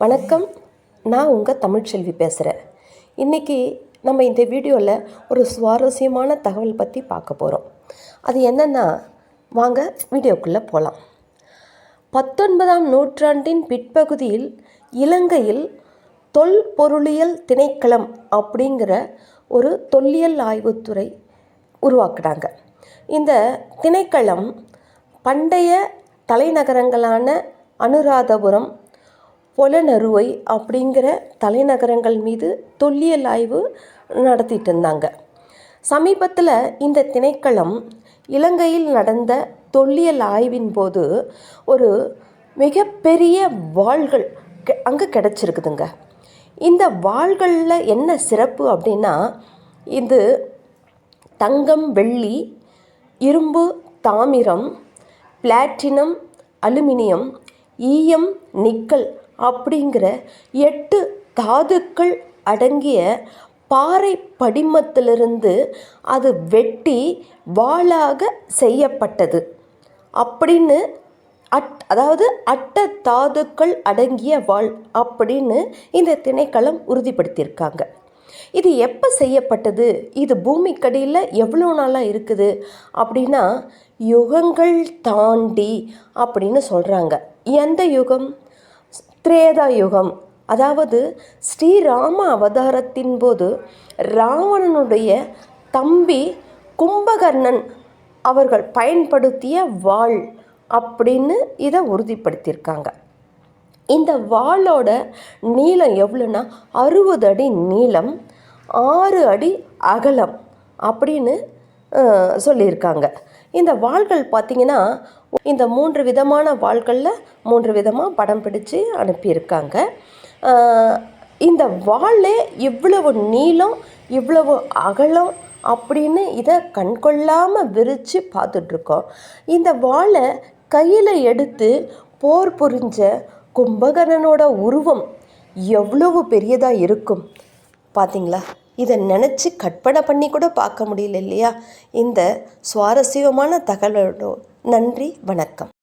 வணக்கம். நான் உங்கள் தமிழ்ச்செல்வி பேசுகிறேன் இன்றைக்கி நம்ம இந்த வீடியோவில் ஒரு சுவாரஸ்யமான தகவல் பற்றி பார்க்க போகிறோம் அது என்னென்னா வாங்க வீடியோக்குள்ளே போகலாம் பத்தொன்பதாம் நூற்றாண்டின் பிற்பகுதியில் இலங்கையில் தொல்பொருளியல் திணைக்களம் அப்படிங்கிற ஒரு தொல்லியல் ஆய்வுத்துறை உருவாக்குனாங்க. இந்த திணைக்களம் பண்டைய தலைநகரங்களான அனுராதபுரம் பொலனறுவை அப்படிங்கிற தலைநகரங்கள் மீது தொல்லியல் ஆய்வு நடத்திட்டு இருந்தாங்க சமீபத்தில் இந்த திணைக்களம் இலங்கையில் நடந்த தொல்லியல் ஆய்வின் போது ஒரு மிகப்பெரிய வாள்கள் கெ- அங்கே கிடச்சிருக்குதுங்க. இந்த வாள்களில் என்ன சிறப்பு அப்படின்னா இது தங்கம் வெள்ளி இரும்பு தாமிரம் பிளாட்டினம் அலுமினியம் ஈயம் நிக்கல் அப்படிங்கிற எட்டு தாதுக்கள் அடங்கிய பாறை படிமத்திலிருந்து அது வெட்டி வாளாக செய்யப்பட்டது. அப்படின்னு அட் அதாவது அட்ட தாதுக்கள் அடங்கிய வாள் அப்படின்னு இந்த திணைக்களம் உறுதிப்படுத்தியிருக்காங்க. இது எப்போ செய்யப்பட்டது? இது பூமிக்கடியில் எவ்வளோ நாளாக இருக்குது? அப்படின்னா யுகங்கள் தாண்டி அப்படின்னு சொல்கிறாங்க எந்த யுகம்? திரேதா யுகம் அதாவது ஸ்ரீராம அவதாரத்தின் போது ராவணனுடைய தம்பி கும்பகர்ணன் அவர்கள் பயன்படுத்திய வாள் அப்படின்னு இதை உறுதிப்படுத்தியிருக்காங்க. இந்த வாளோட நீளம் எவ்வளோன்னா அறுபது அடி நீளம் ஆறு அடி அகலம் அப்படின்னு சொல்லியிருக்காங்க. இந்த வாள்கள் பார்த்திங்கன்னா இந்த மூன்று விதமான வாள்களில் மூன்று விதமாக படம் பிடிச்சு அனுப்பியிருக்காங்க. இந்த வாளே இவ்வளவு நீளம் இவ்வளவு அகலம் அப்படின்னு இதை கண்கொள்ளாமல் விரித்து பார்த்துட்ருக்கோம் இந்த வாளை கையில் எடுத்து போர் புரிஞ்ச கும்பகர்ணனோட உருவம் எவ்வளவு பெரியதாக இருக்கும்? பார்த்தீங்களா இதை நினச்சி கற்பனை பண்ணி கூட பார்க்க முடியல இல்லையா? இந்த சுவாரஸ்யமான தகவலோட நன்றி வணக்கம்.